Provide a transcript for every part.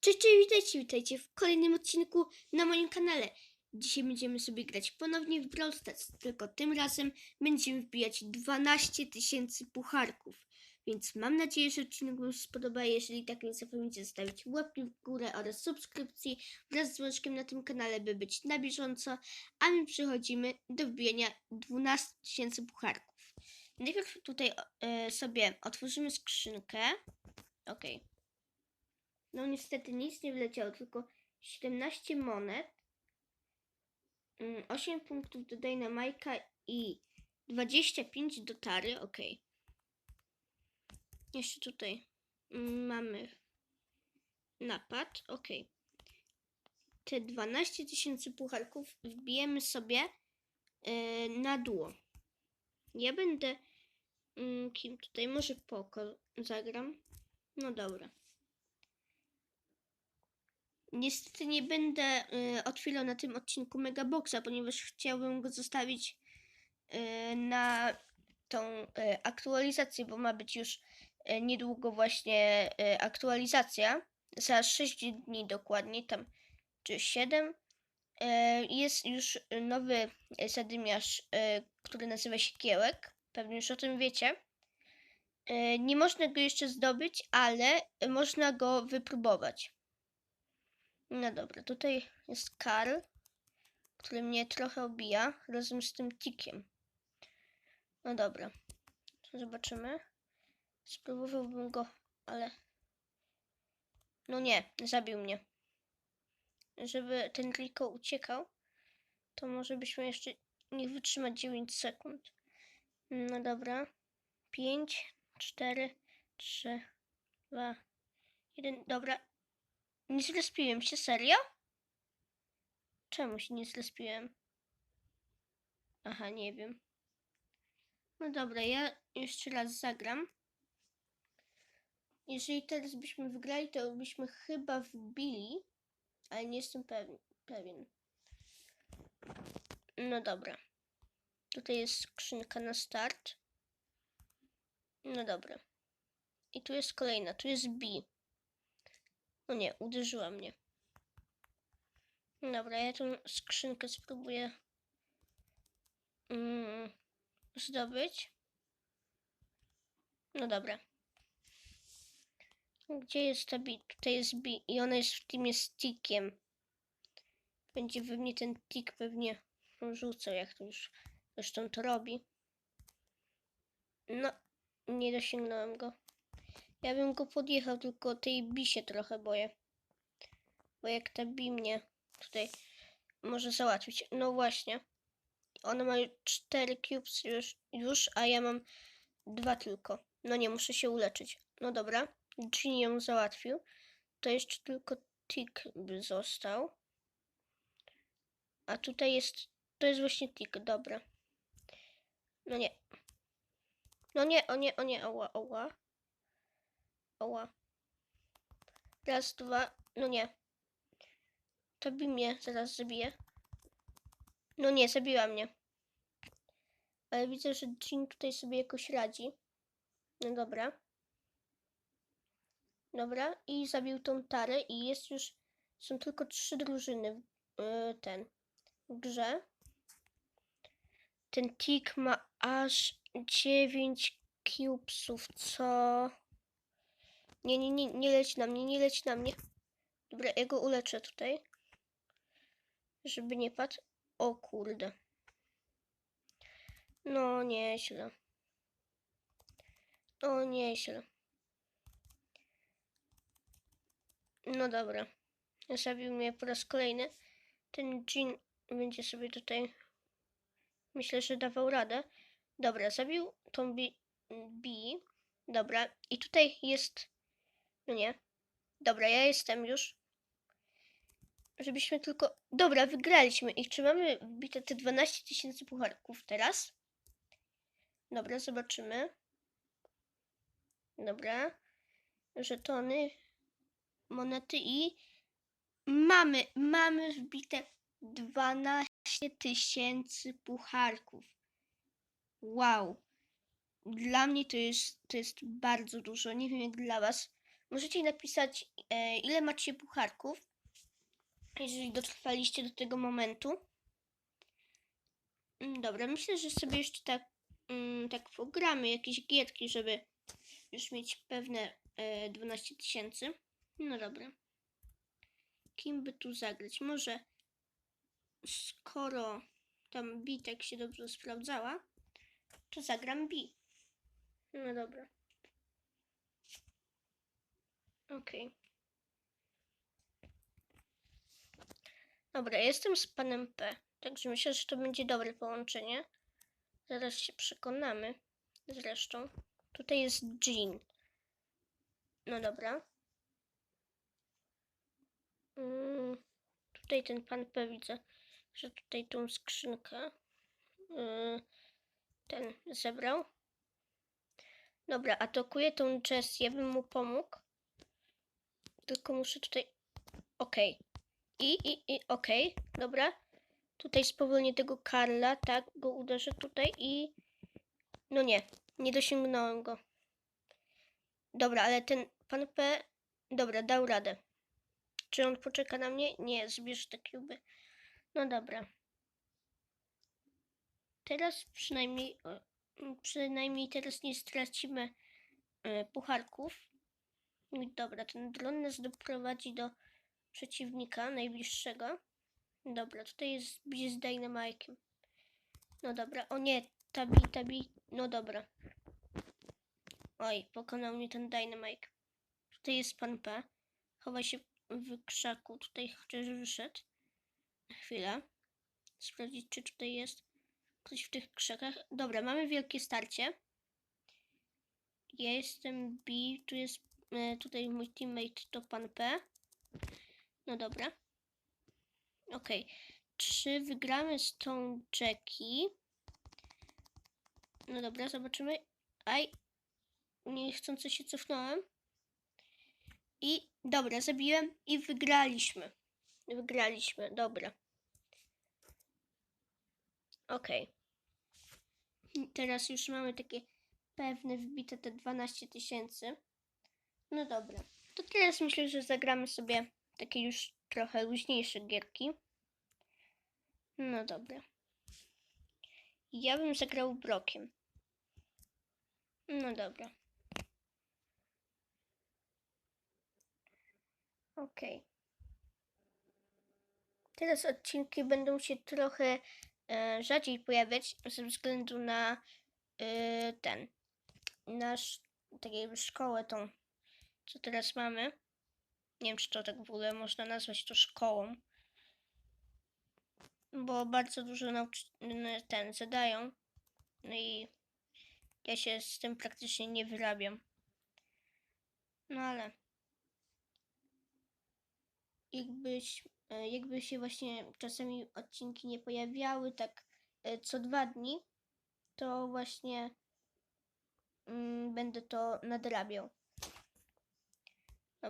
Cześć, cześć, witajcie, witajcie w kolejnym odcinku na moim kanale. Dzisiaj będziemy sobie grać ponownie w Brawl Stars, tylko tym razem będziemy wbijać 12 tysięcy pucharków. Więc mam nadzieję, że odcinek Wam się spodoba. Jeżeli tak, nie zapomnijcie zostawić łapki w górę oraz subskrypcji wraz z dzwoneczkiem na tym kanale, by być na bieżąco. A my przechodzimy do wbijania 12 tysięcy pucharków. Najpierw tutaj e, sobie otworzymy skrzynkę. Okej. No niestety nic nie wleciało, tylko 17 monet, 8 punktów do Dynamajka i 25 do Tary, ok. Jeszcze tutaj mm, mamy napad, ok. Te 12 tysięcy pucharków wbijemy sobie yy, na dło. Ja będę mm, kim tutaj? Może poko zagram? No dobra. Niestety nie będę y, otwierał na tym odcinku Megaboxa, ponieważ chciałbym go zostawić y, na tą y, aktualizację, bo ma być już niedługo właśnie aktualizacja. Za 6 dni dokładnie, tam czy 7. Y, jest już nowy zadymiarz, y, który nazywa się Kiełek. Pewnie już o tym wiecie. Nie można go jeszcze zdobyć, ale można go wypróbować. No dobra, tutaj jest Karl, który mnie trochę obija razem z tym tikiem. No dobra, zobaczymy. Spróbowałbym go, ale... No nie, zabił mnie. Żeby ten Rico uciekał, to może byśmy jeszcze nie wytrzymać 9 sekund. No dobra. 5, 4, 3, 2, 1. Dobra, nie zrespiłem się, serio? Czemu się nie zrespiłem? Aha, nie wiem. No dobra, ja jeszcze raz zagram. Jeżeli teraz byśmy wygrali, to byśmy chyba wbili, ale nie jestem pew- pewien. No dobra. Tutaj jest skrzynka na start. No dobra. I tu jest kolejna, tu jest B. No nie, uderzyła mnie. Dobra, ja tą skrzynkę spróbuję mm, zdobyć. No dobra. Gdzie jest ta B? Tutaj jest B i ona jest w teamie z tikiem. Będzie we mnie ten tik pewnie rzucał, jak to już zresztą to robi. No, nie dosięgnąłem go. Ja bym go podjechał, tylko tej bi się trochę boję. Bo jak ta bi mnie tutaj może załatwić. No właśnie. Ona ma 4 cubes już, już, a ja mam dwa tylko. No nie, muszę się uleczyć. No dobra. Jean ją załatwił. To jeszcze tylko Tick by został. A tutaj jest... To jest właśnie Tick, dobra. No nie. No nie, o nie, o nie, oła, oła. Oła. Raz, dwa. No nie. To by mnie zaraz zabije. No nie, zabiła mnie. Ale widzę, że Jean tutaj sobie jakoś radzi. No dobra. Dobra. I zabił tą tarę i jest już... Są tylko trzy drużyny w, yy, ten, w grze. Ten tik ma aż 9 cubesów, co... Nie, nie, nie, nie leć na mnie, nie leć na mnie. Dobra, ja go uleczę tutaj. Żeby nie padł. O kurde. No, nieźle. O, nieźle. No dobra. Zabił mnie po raz kolejny. Ten Jean będzie sobie tutaj... Myślę, że dawał radę. Dobra, zabił tą B. B. Dobra, i tutaj jest nie. Dobra, ja jestem już. Żebyśmy tylko... Dobra, wygraliśmy. I czy mamy wbite te 12 tysięcy pucharków teraz? Dobra, zobaczymy. Dobra. Żetony, monety i... Mamy, mamy wbite 12 tysięcy pucharków. Wow. Dla mnie to jest, to jest bardzo dużo. Nie wiem jak dla was. Możecie napisać, e, ile macie pucharków, jeżeli dotrwaliście do tego momentu. Mm, Dobra, myślę, że sobie jeszcze tak, mm, tak pogramy jakieś gierki, żeby już mieć pewne e, 12 tysięcy. No dobra. Kim by tu zagrać? Może skoro tam Bitek się dobrze sprawdzała, to zagram B. No dobra. Okej. Dobra, jestem z panem P. Także myślę, że to będzie dobre połączenie. Zaraz się przekonamy. Zresztą. Tutaj jest Jean. No dobra. Mm, tutaj ten pan P widzę, że tutaj tą skrzynkę yy, ten zebrał. Dobra, atakuje tą Jess. Ja bym mu pomógł. Tylko muszę tutaj. Okej. I, i, i, okej. Dobra. Tutaj spowolnię tego Karla, tak, go uderzę tutaj i... No nie, nie dosięgnąłem go. Dobra, ale ten pan P... Dobra, dał radę. Czy on poczeka na mnie? Nie, zbierz te kuby. No dobra. Teraz przynajmniej... Przynajmniej teraz nie stracimy e, pucharków. Dobra, ten dron nas doprowadzi do przeciwnika najbliższego. Dobra, tutaj jest z Dynamike'em. No dobra, o nie, tabi, tabi, no dobra. Oj, pokonał mnie ten Dynamike. Tutaj jest pan P. Chowa się w krzaku, tutaj chociaż wyszedł. Chwila. Sprawdzić, czy tutaj jest ktoś w tych krzakach. Dobra, mamy wielkie starcie. Ja jestem B, tu jest tutaj mój teammate to pan P. No dobra. Okej. Czy wygramy z tą Jackie? No dobra, zobaczymy. Aj. Niechcący się cofnąłem. I dobra, zabiłem i wygraliśmy. Wygraliśmy, dobra. Okej. Teraz już mamy takie pewne wbite te 12 tysięcy. No dobra. To teraz myślę, że zagramy sobie takie już trochę luźniejsze gierki. No dobra. Ja bym zagrał Brokiem. No dobra. Okej. Teraz odcinki będą się trochę e, rzadziej pojawiać ze względu na e, ten nasz taką szkołę tą, co teraz mamy. Nie wiem, czy to tak w ogóle można nazwać to szkołą. Bo bardzo dużo nauczycieli ten zadają. No i ja się z tym praktycznie nie wyrabiam. No ale jakbyś, e, jakby się właśnie czasami odcinki nie pojawiały tak e, co dwa dni, to właśnie mm, będę to nadrabiał.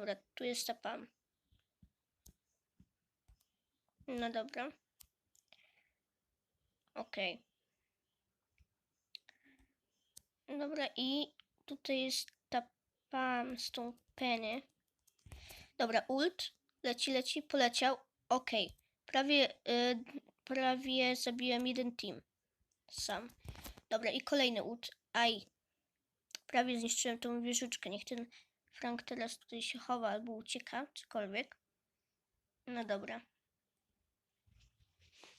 Dobra, tu jest ta pan. No dobra. Okej. Dobra, i tutaj jest ta pan z tą penny. Dobra, ult. Leci, leci, poleciał. Okej. Prawie, y, prawie zabiłem jeden team. Sam. Dobra, i kolejny ult. Aj. Prawie zniszczyłem tą wieżyczkę. Niech ten Frank teraz tutaj się chowa albo ucieka, cokolwiek. No dobra.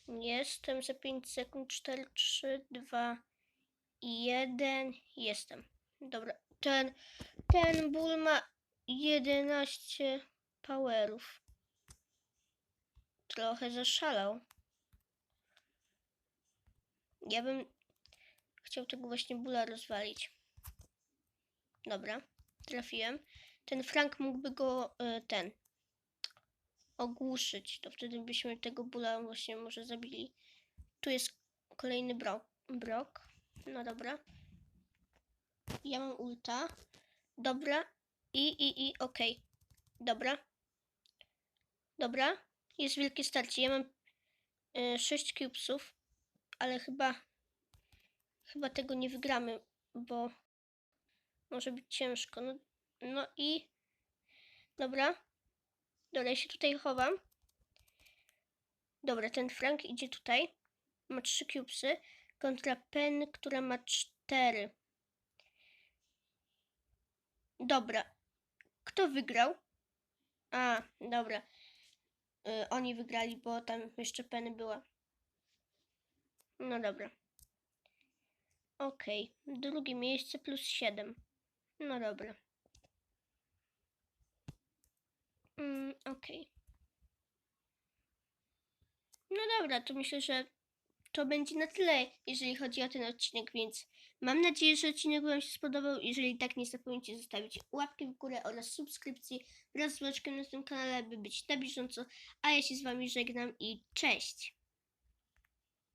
Jestem za 5 sekund. 4, 3, 2 i 1. Jestem. Dobra. Ten, ten ból ma 11 powerów. Trochę zaszalał. Ja bym chciał tego właśnie bóla rozwalić. Dobra, trafiłem. Ten Frank mógłby go y, ten ogłuszyć. To wtedy byśmy tego bóla właśnie może zabili. Tu jest kolejny brok. brok. No dobra. Ja mam ulta. Dobra. I, i, i, okej. Dobra. Dobra. Jest wielkie starcie. Ja mam y, 6 cubesów, ale chyba chyba tego nie wygramy, bo może być ciężko. No, no i Dobra. Dobra, ja się tutaj chowam. Dobra, ten Frank idzie tutaj. Ma trzy cubesy. Kontra Pen, która ma cztery. Dobra. Kto wygrał? A, dobra. Y, oni wygrali, bo tam jeszcze Penny była. No dobra. Okej. Drugie miejsce plus 7. No dobra. Mm, Okej. No dobra, to myślę, że to będzie na tyle, jeżeli chodzi o ten odcinek, więc mam nadzieję, że odcinek Wam się spodobał. Jeżeli tak, nie zapomnijcie zostawić łapki w górę oraz subskrypcji wraz z na tym kanale, by być na bieżąco. A ja się z Wami żegnam i cześć!